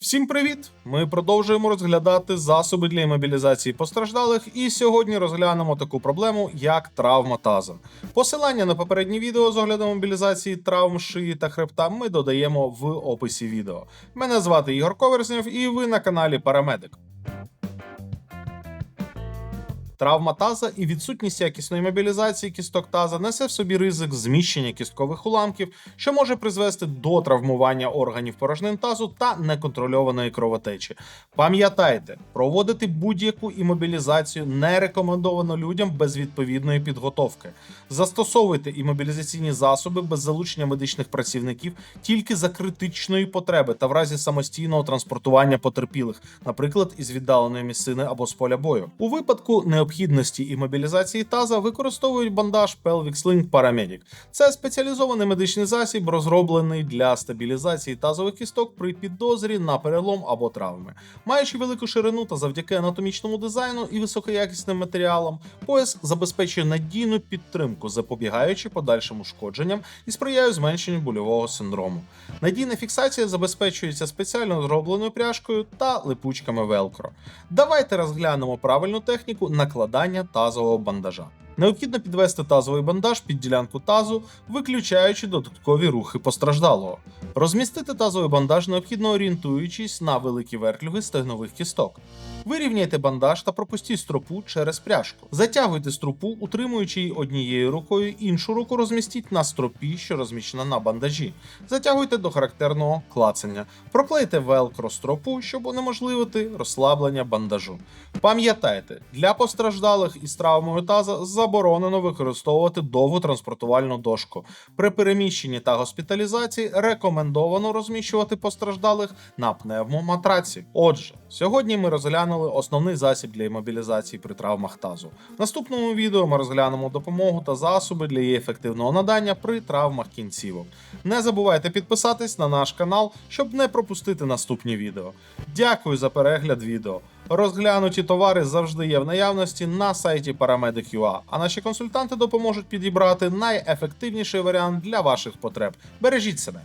Всім привіт! Ми продовжуємо розглядати засоби для імобілізації постраждалих, і сьогодні розглянемо таку проблему, як травма таза. Посилання на попереднє відео з оглядом мобілізації травм шиї та хребта ми додаємо в описі відео. Мене звати Ігор Коверзнєв, і ви на каналі Парамедик. Травма таза і відсутність якісної мобілізації кісток таза несе в собі ризик зміщення кісткових уламків, що може призвести до травмування органів порожнин тазу та неконтрольованої кровотечі. Пам'ятайте, проводити будь-яку імобілізацію не рекомендовано людям без відповідної підготовки. Застосовуйте імобілізаційні засоби без залучення медичних працівників тільки за критичної потреби та в разі самостійного транспортування потерпілих, наприклад, із віддаленої місцини або з поля бою. У випадку необхідності імобілізації таза використовують бандаж Pelvic Sling Paramedic. Це спеціалізований медичний засіб, розроблений для стабілізації тазових кісток при підозрі на перелом або травми. Маючи велику ширину та завдяки анатомічному дизайну і високоякісним матеріалам, пояс забезпечує надійну підтримку, запобігаючи подальшим ушкодженням і сприяє зменшенню больового синдрому. Надійна фіксація забезпечується спеціально зробленою пряжкою та липучками велкро. Давайте розглянемо правильну техніку накладання тазового бандажа. Необхідно підвести тазовий бандаж під ділянку тазу, виключаючи додаткові рухи постраждалого. Розмістити тазовий бандаж необхідно орієнтуючись на великі вертлюги стегнових кісток. Вирівняйте бандаж та пропустіть стропу через пряжку. Затягуйте стропу, утримуючи її однією рукою, іншу руку розмістіть на стропі, що розміщена на бандажі. Затягуйте до характерного клацання. Проклейте велкро стропу, щоб унеможливити розслаблення бандажу. Пам'ятайте, для постраждалих із травмою таза заборонено використовувати довгу транспортувальну дошку. При переміщенні та госпіталізації рекомендовано розміщувати постраждалих на пневмоматраці. Отже, сьогодні ми розглянули основний засіб для імобілізації при травмах тазу. В наступному відео ми розглянемо допомогу та засоби для її ефективного надання при травмах кінцівок. Не забувайте підписатись на наш канал, щоб не пропустити наступні відео. Дякую за перегляд відео. Розглянуті товари завжди є в наявності на сайті Paramedic.ua, а наші консультанти допоможуть підібрати найефективніший варіант для ваших потреб. Бережіть себе.